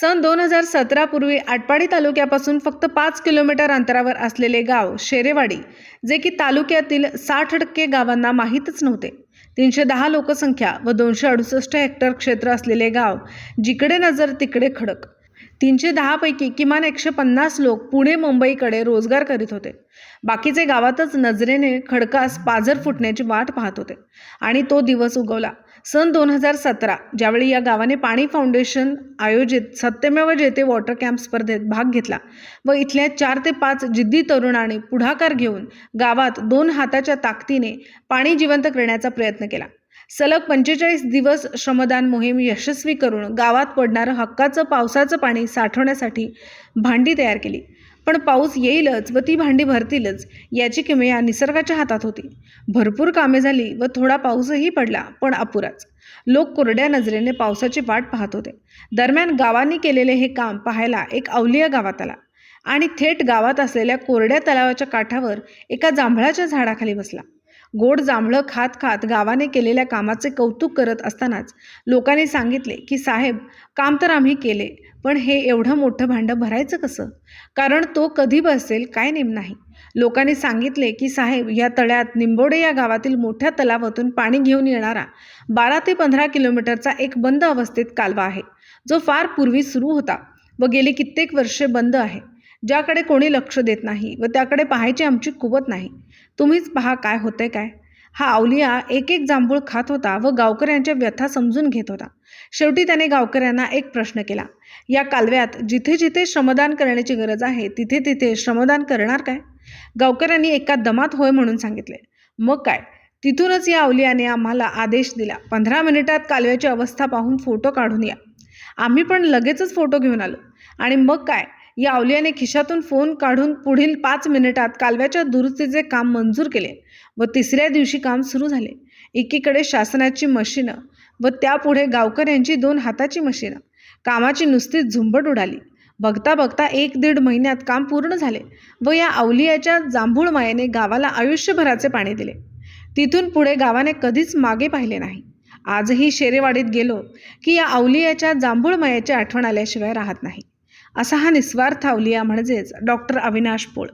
सन दोन हजार सतरापूर्वी आटपाडी तालुक्यापासून फक्त पाच किलोमीटर अंतरावर असलेले गाव शेरेवाडी जे की तालुक्यातील साठ टक्के गावांना माहीतच नव्हते. तीनशे दहा लोकसंख्या व दोनशे अडुसष्ट हेक्टर क्षेत्र असलेले गाव जिकडे नजर तिकडे खडक. तीनशे दहापैकी किमान एकशे पन्नास लोक पुणे मुंबईकडे रोजगार करीत होते. बाकीचे गावातच नजरेने खडकास पाझर फुटण्याची वाट पाहत होते. आणि तो दिवस उगवला. सन दोन हजार सतरा ज्यावेळी या गावाने पाणी फाउंडेशन आयोजित सत्यमेव जेते वॉटर कॅम्प स्पर्धेत भाग घेतला व इथल्या चार ते पाच जिद्दी तरुणांनी पुढाकार घेऊन गावात दोन हाताच्या ताकदीने पाणी जिवंत करण्याचा प्रयत्न केला. सलग पंचेचाळीस दिवस श्रमदान मोहीम यशस्वी करून गावात पडणारं हक्काचं पावसाचं पाणी साठवण्यासाठी भांडी तयार केली. पण पाऊस येईलच व ती भांडी भरतीलच याची किमया निसर्गाच्या हातात होती. भरपूर कामे झाली व थोडा पाऊसही पडला पण अपुराच. लोक कोरड्या नजरेने पावसाची वाट पाहत होते. दरम्यान गावांनी केलेले हे काम पाहायला एक अवलिया गावात आला आणि थेट गावात असलेल्या कोरड्या तलावाच्या काठावर एका जांभळाच्या झाडाखाली बसला. गोड जांभळं खात खात गावाने केलेल्या कामाचे कौतुक करत असतानाच लोकांनी सांगितले की साहेब काम तर आम्ही केले पण हे एवढं मोठं भांडं भरायचं कसं? कारण तो कधी बसेल काय नेम नाही. लोकांनी सांगितले की साहेब या तळ्यात निंबोडे या गावातील मोठ्या तलावातून पाणी घेऊन येणारा बारा ते पंधरा किलोमीटरचा एक बंद अवस्थेत कालवा आहे जो फार पूर्वी सुरू होता व गेली कित्येक वर्षे बंद आहे. ज्याकडे कोणी लक्ष देत नाही व त्याकडे पाहायची आमची कुवत नाही. तुम्हीच पहा काय होतंय काय. हा अवलिया एक एक जांभूळ खात होता व गावकऱ्यांच्या व्यथा समजून घेत होता. शेवटी त्याने गावकऱ्यांना एक प्रश्न केला. या कालव्यात जिथे जिथे श्रमदान करण्याची गरज आहे तिथे तिथे श्रमदान करणार काय? गावकऱ्यांनी एका दमात होय म्हणून सांगितले. मग काय? तिथूनच या अवलियाने आम्हाला आदेश दिला. पंधरा मिनिटात कालव्याची अवस्था पाहून फोटो काढून या. आम्ही पण लगेचच फोटो घेऊन आलो. आणि मग काय? या अवलियाने खिशातून फोन काढून पुढील पाच मिनिटात कालव्याच्या दुरुस्तीचे काम मंजूर केले व तिसऱ्या दिवशी काम सुरू झाले. एकीकडे शासनाची मशीनं व त्यापुढे गावकऱ्यांची दोन हाताची मशीनं. कामाची नुसतीच झुंबड उडाली. बघता बघता एक दीड महिन्यात काम पूर्ण झाले व या अवलियाच्या जांभूळ मायेने गावाला आयुष्यभराचे पाणी दिले. तिथून पुढे गावाने कधीच मागे पाहिले नाही. आजही शेरेवाडीत गेलो की या अवलियाच्या जांभूळ मायाची आठवण आल्याशिवाय राहत नाही. असा हा निस्वार्थ अवलिया म्हणजेच डॉक्टर अविनाश पोळ.